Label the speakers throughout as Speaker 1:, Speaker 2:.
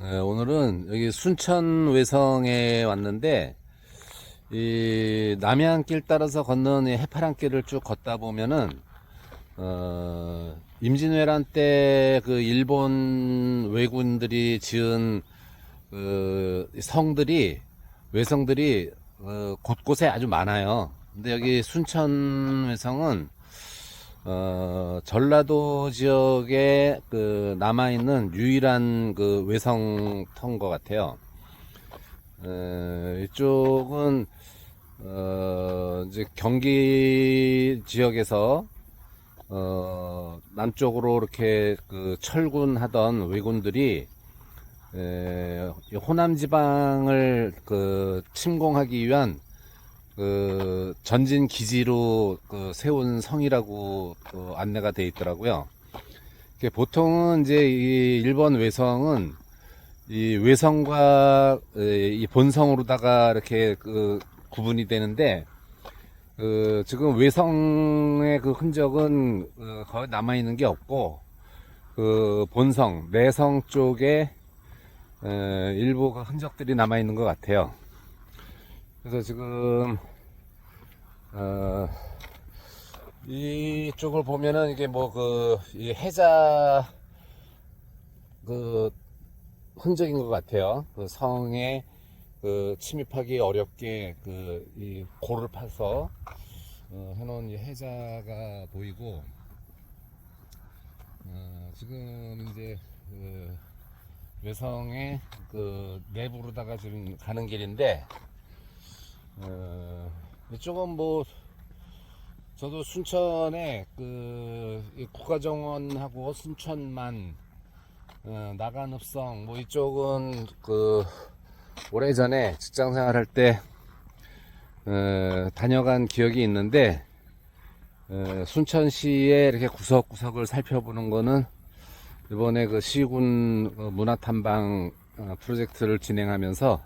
Speaker 1: 네, 오늘은 여기 순천 외성에 왔는데 이 남해안길 따라서 걷는 이 해파랑길을 쭉 걷다 보면은 어, 임진왜란 때 그 일본 왜군들이 지은 그 성들이 외성들이 어, 곳곳에 아주 많아요. 근데 여기 순천 외성은 어, 전라도 지역에 그 남아 있는 유일한 그 외성터인 것 같아요. 어, 이쪽은, 어, 이제 경기 지역에서, 어, 남쪽으로 이렇게 그 철군하던 왜군들이, 에, 이 호남 지방을 그 침공하기 위한 그 전진 기지로 그 세운 성이라고 그 안내가 돼 있더라고요. 보통은 이제 이 일본 외성은 이 외성과 에, 이 본성으로다가 이렇게 그 구분이 되는데 그 지금 외성의 그 흔적은 어, 거의 남아 있는 게 없고 그 본성 내성 쪽에 에, 일부 그 흔적들이 남아 있는 것 같아요. 그래서 지금 어, 이쪽을 보면은 이게 뭐그 해자 그 흔적인 것 같아요. 그 성에 그 침입하기 어렵게 그이 골을 파서 어, 해놓은 이 해자가 보이고 어, 지금 이제 그 외성의 그 내부로다가 지금 가는 길인데 어, 이쪽은 뭐 저도 순천에 그이 국가정원하고 순천만 어, 나간읍성 뭐 이쪽은 그 오래전에 직장 생활할 때 어, 다녀간 기억이 있는데 어, 순천시에 이렇게 구석구석을 살펴보는 거는 이번에 그 시군 어, 문화탐방 어, 프로젝트를 진행하면서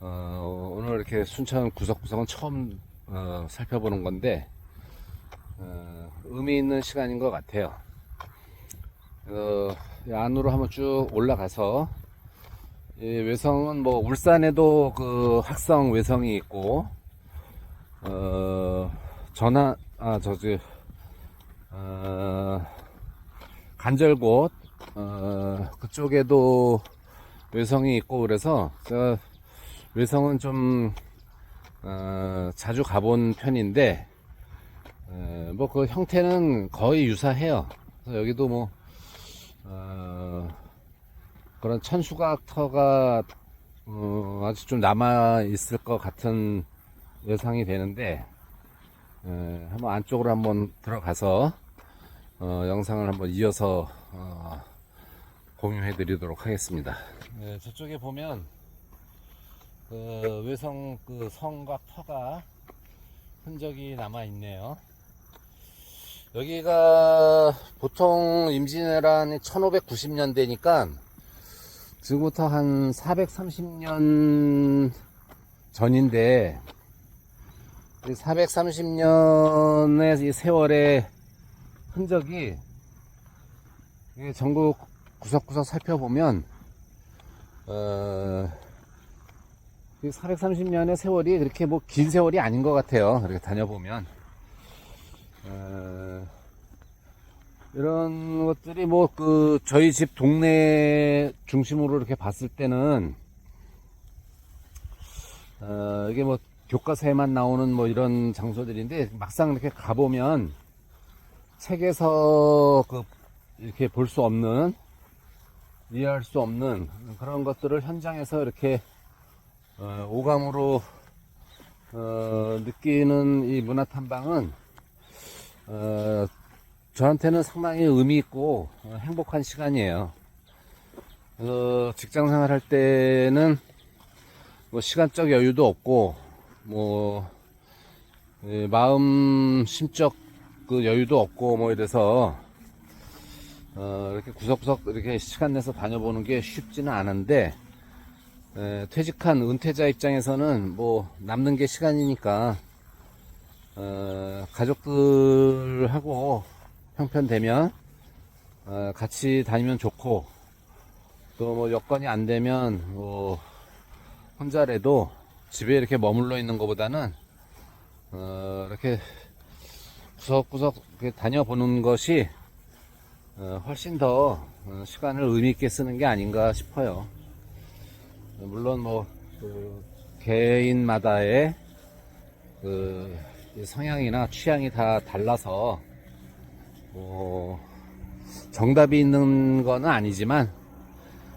Speaker 1: 어, 오늘 이렇게 순천 구석구석은 처음 어, 살펴보는 건데 어, 의미 있는 시간인 것 같아요. 어, 이 안으로 한번 쭉 올라가서 이 외성은 뭐 울산에도 그 학성 외성이 있고 어, 전화 아 저기 어, 간절곶 어, 그쪽에도 외성이 있고 그래서 제가 외성은 좀 어, 자주 가본 편인데 뭐그 형태는 거의 유사해요. 여기도 뭐 어, 그런 천수각터가 어, 아직 좀 남아 있을 것 같은 예상이 되는데 에, 한번 안쪽으로 한번 들어가서 어, 영상을 한번 이어서 어, 공유해 드리도록 하겠습니다. 네, 저쪽에 보면 그 외성 그 성과 터가 흔적이 남아 있네요. 여기가 보통 임진왜란이 1590년대니까 지금부터 한 430년 전인데 430년의 이 세월의 흔적이 전국 구석구석 살펴보면 어, 430년의 세월이 그렇게 뭐 긴 세월이 아닌 것 같아요. 이렇게 다녀보면. 어, 이런 것들이 뭐 그 저희 집 동네 중심으로 이렇게 봤을 때는 어, 이게 뭐 교과서에만 나오는 뭐 이런 장소들인데 막상 이렇게 가보면 책에서 그 이렇게 볼 수 없는 이해할 수 없는 그런 것들을 현장에서 이렇게 어, 오감으로 어, 느끼는 이 문화 탐방은 어, 저한테는 상당히 의미 있고 어, 행복한 시간이에요. 어, 직장 생활할 때는 뭐 시간적 여유도 없고 뭐 예, 마음 심적 그 여유도 없고 뭐 이래서 어, 이렇게 구석구석 이렇게 시간 내서 다녀보는 게 쉽지는 않은데 에, 퇴직한 은퇴자 입장에서는 뭐 남는 게 시간이니까 어, 가족들하고 형편되면 어, 같이 다니면 좋고 또 뭐 여건이 안 되면 뭐 혼자라도 집에 이렇게 머물러 있는 것보다는 어, 이렇게 구석구석 다녀보는 것이 어, 훨씬 더 어, 시간을 의미 있게 쓰는 게 아닌가 싶어요. 물론 뭐 그 개인마다의 그 성향이나 취향이 다 달라서 뭐 정답이 있는 거는 아니지만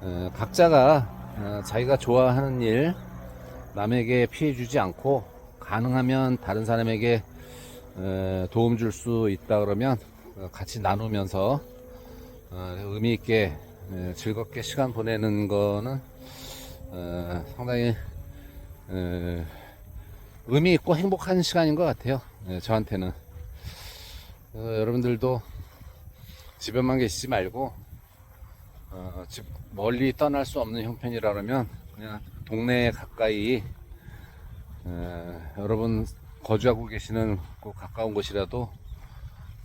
Speaker 1: 어, 각자가 어, 자기가 좋아하는 일 남에게 피해 주지 않고 가능하면 다른 사람에게 어, 도움 줄 수 있다 그러면 어, 같이 나누면서 어, 의미 있게 어, 즐겁게 시간 보내는 거는 어, 상당히 어, 의미 있고 행복한 시간인 것 같아요. 예, 저한테는 어, 여러분들도 집에만 계시지 말고 어, 집 멀리 떠날 수 없는 형편이라면 그냥 동네 가까이 어, 여러분 거주하고 계시는 그 가까운 곳이라도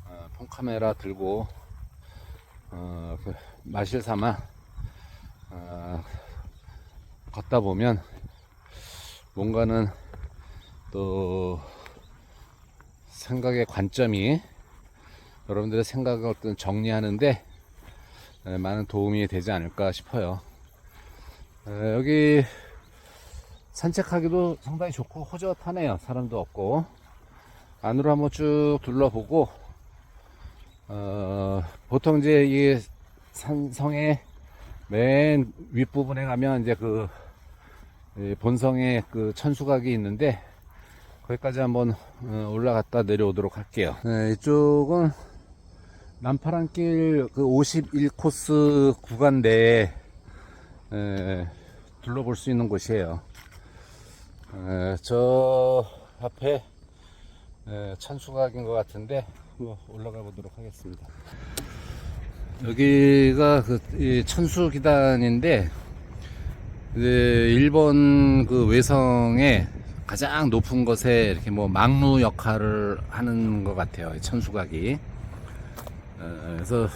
Speaker 1: 어, 폰카메라 들고 어, 그 마실 삼아 어, 걷다 보면 뭔가는 또 생각의 관점이 여러분들의 생각을 어떤 정리하는데 에, 많은 도움이 되지 않을까 싶어요. 에, 여기 산책하기도 상당히 좋고 호젓하네요. 사람도 없고 안으로 한번 쭉 둘러보고 어, 보통 이제 이 산성의 맨 윗부분에 가면 이제 그이 본성의 그 천수각이 있는데 거기까지 한번 어, 올라갔다 내려오도록 할게요. 네, 이쪽은 남파란길 그 51코스 구간 내에 에, 둘러볼 수 있는 곳이에요. 에, 저 앞에 에, 천수각인 것 같은데 올라가 보도록 하겠습니다. 여기가 그이 천수 기단인데 이제 일본 그 외성의 가장 높은 것에 이렇게 뭐 막루 역할을 하는 것 같아요. 이 천수각이. 어, 그래서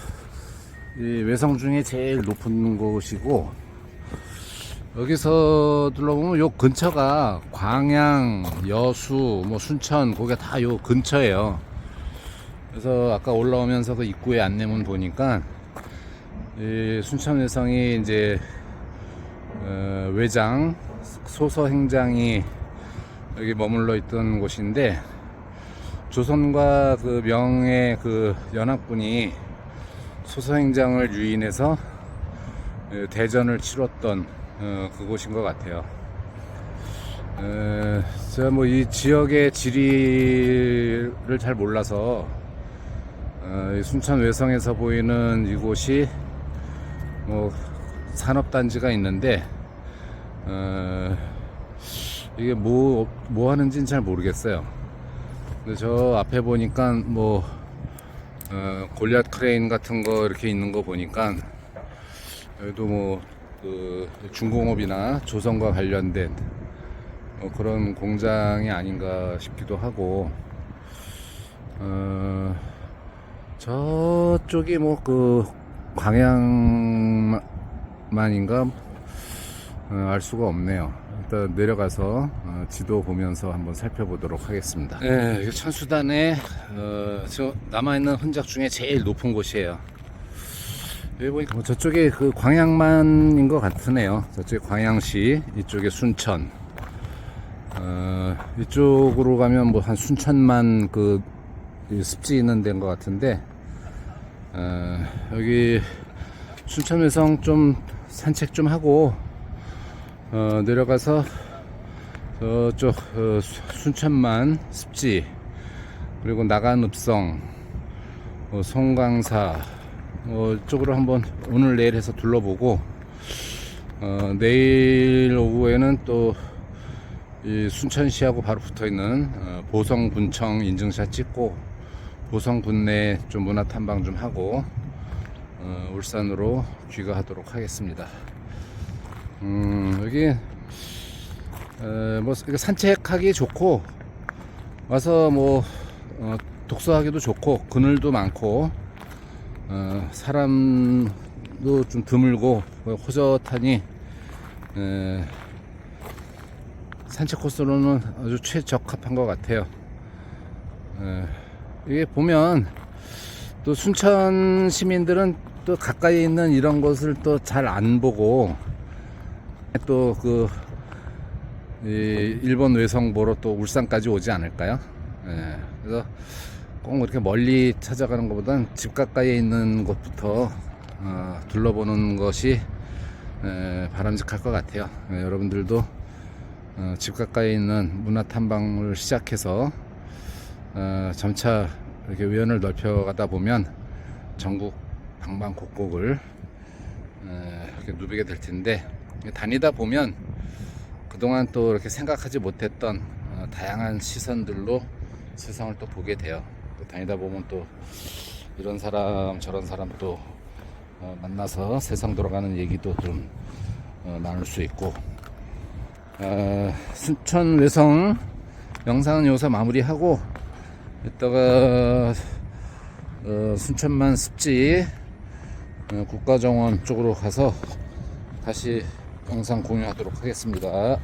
Speaker 1: 이 외성 중에 제일 높은 곳이고 여기서 둘러보면 요 근처가 광양, 여수, 뭐 순천 거기가 다 요 근처예요. 그래서 아까 올라오면서 그 입구에 안내문 보니까 이 순천 외성이 이제 어, 외장 소서 행장이 여기 머물러 있던 곳인데 조선과 그 명의 그 연합군이 소서 행장을 유인해서 어, 대전을 치렀던 어, 그곳인 것 같아요. 어, 제가 뭐 이 지역의 지리를 잘 몰라서 어, 이 순천 외성에서 보이는 이곳이 뭐 산업단지가 있는데 어, 이게 뭐, 뭐 하는지는 잘 모르겠어요. 근데 저 앞에 보니까 뭐 어, 골리앗 크레인 같은 거 이렇게 있는 거 보니까 여기도 뭐 그 중공업이나 조선과 관련된 어, 그런 공장이 아닌가 싶기도 하고 어, 저쪽이 뭐 그 광양 만인가 어, 알 수가 없네요. 일단 내려가서 어, 지도 보면서 한번 살펴보도록 하겠습니다. 네, 천수단에 어, 저 남아있는 흔적 중에 제일 높은 곳이에요. 여기 보니까 뭐 저쪽에 그 광양만인 것 같으네요. 저쪽에 광양시, 이쪽에 순천. 어, 이쪽으로 가면 뭐 한 순천만 그 습지 있는 데인 것 같은데 어, 여기 순천외성 좀 산책 좀 하고 어, 내려가서 저쪽 어, 수- 순천만 습지 그리고 나간읍성 어, 송강사 어, 쪽으로 한번 오늘 내일 해서 둘러보고 어, 내일 오후에는 또이 순천시하고 바로 붙어 있는 어, 보성군청 인증샷 찍고 보성군 내 좀 문화 탐방 좀 하고 어, 울산으로 귀가하도록 하겠습니다. 음, 여기 에, 뭐 이거 산책하기 좋고 와서 뭐 어, 독서하기도 좋고 그늘도 많고 어, 사람 바람도 좀 드물고 호젓하니 에, 산책 코스로는 아주 최적합한 것 같아요. 에, 이게 보면 또 순천 시민들은 또 가까이 있는 이런 것을 또 잘 안 보고 또그 일본 외성 보러 또 울산까지 오지 않을까요? 예, 그래서 꼭 이렇게 멀리 찾아가는 것보단 집 가까이에 있는 곳부터 어, 둘러보는 것이 에, 바람직할 것 같아요. 예, 여러분들도 어, 집 가까이 있는 문화 탐방을 시작해서 어, 점차 이렇게 위원을 넓혀가다 보면 전국 방방 곡곡을 에, 이렇게 누비게 될 텐데 다니다 보면 그동안 또 이렇게 생각하지 못했던 어, 다양한 시선들로 세상을 또 보게 돼요. 또 다니다 보면 또 이런 사람 저런 사람 또 어, 만나서 세상 돌아가는 얘기도 좀 어, 나눌 수 있고 어, 순천 외성 영상은 여기서 마무리하고 이따가 어, 순천만 습지 어, 국가정원 쪽으로 가서 다시 영상 공유하도록 하겠습니다.